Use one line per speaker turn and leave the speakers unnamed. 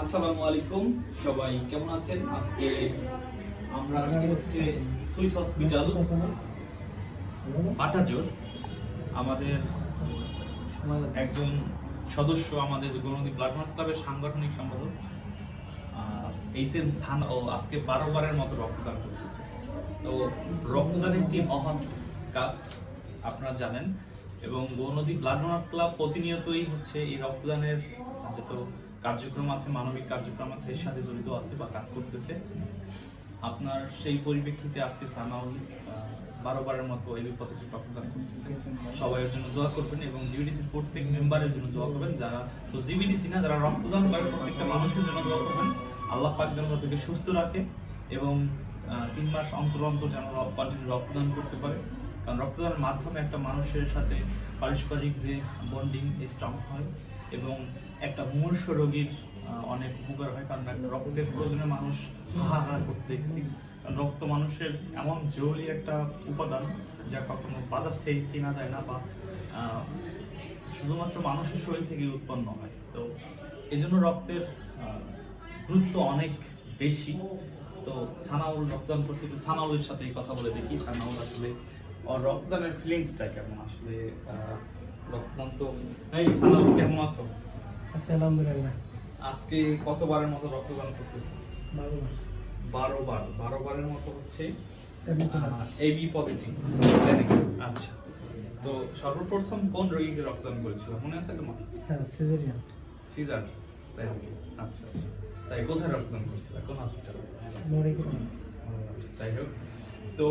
আসসালামু আলাইকুম, সবাই কেমন আছেন? আজকে আমরা আসছি হচ্ছে সুইস হসপিটাল, বাটাজোর। আমাদের একজন সদস্য আমাদের ক্লাবের সাংগঠনিক সম্পাদক এইচ এম সান ও আজকে বারো বারের মতো রক্তদান করতেছে। তো রক্তদান একটি মহান কাজ, আপনারা জানেন। এবং গৌনদী ব্লাড ডোনার্স ক্লাব প্রতিনিয়তই হচ্ছে এই রক্তদানের যত কার্যক্রম আছে, মানবিক কার্যক্রম আছে, এর সাথে জড়িত আছে বা কাজ করতেছে। আপনার সেই পরিপ্রেক্ষিতে আজকে সানাউল বারো বারের মতো এই প্রতিটি রক্তদান করতেছে। সবাই জন্য দোয়া করবেন এবং জিবিডিসির প্রত্যেক মেম্বারের জন্য দোয়া করবেন। যারা, তো জিবিডিসি না, যারা রক্তদান করে, প্রত্যেকটা মানুষের জন্য দোয়া করবেন। আল্লাহ পাক যেন তাদেরকে সুস্থ রাখে এবং তিন মাস অন্তর অন্তর যেন কন্টিনিউ রক্তদান করতে পারে। কারণ রক্তদানের মাধ্যমে একটা মানুষের সাথে পারস্পরিক যে বন্ডিং স্ট্রং হয়। এবং একটা মূর্ষ রোগীর অনেক উপকার হয়, কারণ রক্তের প্রয়োজনে মানুষ হাহাকার করতে দেখছি। রক্ত মানুষের এমন জরুরি একটা উপাদান যা কখনো বাজার থেকে কেনা যায় না বা শুধুমাত্র মানুষের শরীর থেকে উৎপন্ন হয়। তো এই জন্য রক্তের গুরুত্ব অনেক বেশি। তো সানাউল রক্তদান করছে একটু সানাউলের সাথে কথা বলে দেখি, সানাউল আসলে রক্তদানের ফিলিংসটা কেমন? আসলে রক্তদান তো এই সানাউল কেমন আছো?
আলহামদুলিল্লাহ।
আজকে কতবারের মতো রক্তদান করতেছো? বারো বার বারো বারের মতো হচ্ছে
এবি
পজিটিভ আচ্ছা। তো সর্বপ্রথম কোন রোগীকে রক্তদান করেছিল মনে আছে তোমার?
হ্যাঁ সিজারিয়ান
সিজার তাই আচ্ছা আচ্ছা। তাই কোথায় রক্তদান করেছিল? কোন হসপিটালে আচ্ছা, যাই হোক। তো